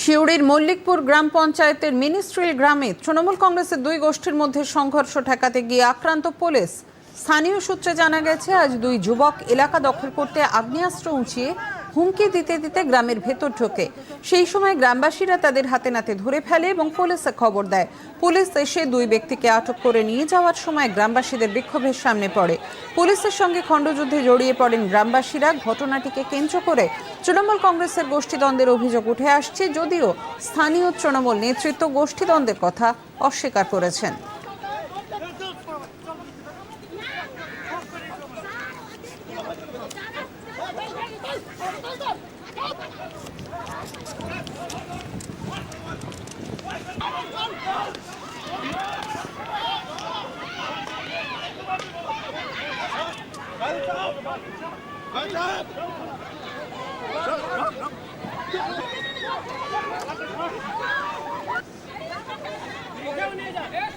শিউড়ির মল্লিকপুর গ্রাম পঞ্চায়েতের মিনিস্ট্রিল গ্রামে তৃণমূল কংগ্রেসের দুই গোষ্ঠীর মধ্যে সংঘর্ষ ঠেকাতে গিয়ে আক্রান্ত পুলিশ। স্থানীয় সূত্রে জানা গেছে, আজ দুই যুবক এলাকা দখল করতে আগ্নেয়াস্ত্র উঁচিয়ে হুমকি দিতে দিতে গ্রামের ভেতর ঢোকে। সেই সময় গ্রামবাসীরা তাদের হাতে নাতে ধরে ফেলে এবং পুলিশে খবর দেয়। পুলিশ এসে দুই ব্যক্তিকে আটক করে নিয়ে যাওয়ার সময় গ্রামবাসীদের বিক্ষোভের সামনে পড়ে। পুলিশের সঙ্গে খণ্ডযুদ্ধে জড়িয়ে পড়েন গ্রামবাসীরা। ঘটনাটিকে কেন্দ্র করে তৃণমূল কংগ্রেসের গোষ্ঠীদ্বন্দ্বের অভিযোগ উঠে আসছে, যদিও স্থানীয় তৃণমূল নেতৃত্ব গোষ্ঠীদ্বন্দ্বের কথা অস্বীকার করেছেন। Go, Nida!